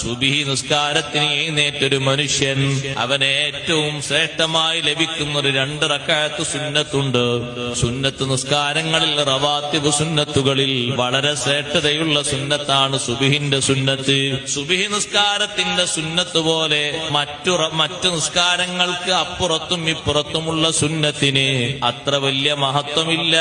സുബിഹി നിസ്കാരത്തിന് എഴുന്നേറ്റൊരു മനുഷ്യൻ അവന് ഏറ്റവും ശ്രേഷ്ഠമായി ലഭിക്കുന്ന ഒരു രണ്ട് റക്കായത്ത് സുന്നത്തുണ്ട്. സുന്നത്ത് നിസ്കാരങ്ങളിൽ റവാത്തിബ് സുന്നത്തുകളിൽ വളരെ ശ്രേഷ്ഠതയുള്ള സുന്നത്താണ് സുബിഹിന്റെ സുന്നത്ത്. സുബിഹി നിസ്കാരത്തിന്റെ സുന്നത്ത് പോലെ മറ്റു മറ്റു നിസ്കാരങ്ങൾക്ക് അപ്പുറത്തും ഇപ്പുറത്തുമുള്ള സുന്നത്തിന് അത്ര വലിയ മഹത്വമില്ല.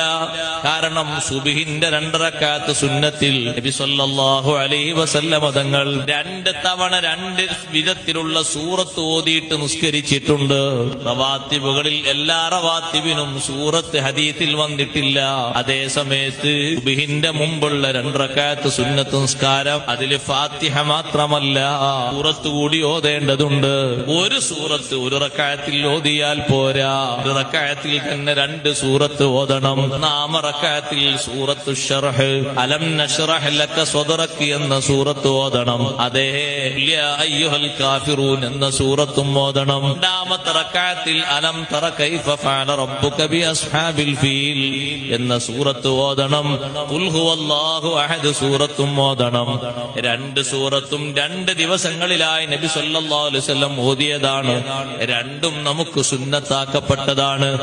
കാരണം സുബിഹിന്റെ രണ്ടറക്കാത്ത സുന്നത്തിൽ നബി സല്ലല്ലാഹു അലൈഹി വസല്ലമ തങ്ങൾ രണ്ട് തവണ രണ്ട് വിധത്തിലുള്ള സൂറത്ത് ഓതിയിട്ട് നിസ്കരിച്ചിട്ടുണ്ട്. റവാത്തിബുകളിൽ എല്ലാ റവാത്തിബിനും സൂറത്ത് ഹദീത്തിൽ വന്നിട്ടില്ല. അതേ സമയത്ത് ബിഹിന്റെ മുമ്പുള്ള രണ്ടക്കാത്ത് സുന്നത്ത് നിസ്കാരം അതിൽ ഫാത്തിഹ മാത്രമല്ല സൂറത്ത് കൂടി ഓതേണ്ടതുണ്ട്. ഒരു സൂറത്ത് ഒരു റക്കായത്തിൽ ഓതിയാൽ പോരാ. ഒരു റക്കായത്തിൽ തന്നെ രണ്ട് സൂറത്ത് ഓതണം. നാമ റക്കായത്തിൽ സൂറത്ത് ഷർഹ് അലം നഷ്റഹ് ലക സ്വതറക്ക് എന്ന സൂറത്ത് ഓതണം. അതേ എന്ന സൂറത്തും മോദണം രണ്ടാമത്തെ റക്കായത്തിൽ അലം തറ കൈഫ ഫഅല റബ്ബുക ബി അസ്ഹാബിൽ ഫീൽ എന്ന സൂറത്ത് ഓതണം. ഖുൽ ഹുവല്ലാഹു അഹദ് സൂറത്തും ഓതണം. രണ്ട് സൂറത്തും രണ്ട് ദിവസങ്ങളിലായി നബി സല്ലല്ലാഹു അലൈഹി വസല്ലം ഓതിയതാണ്. രണ്ടും നമുക്ക് സുന്നത്താക്കപ്പെട്ടതാണ്.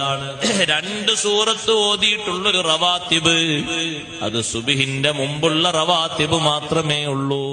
രണ്ട് സൂറത്ത് ഓതിയിട്ടുള്ളൊരു റവാത്തിബ്. അത് സുബിഹിന്റെ മുമ്പുള്ള റവാത്തിബ് മാത്രമേ ഉള്ളൂ.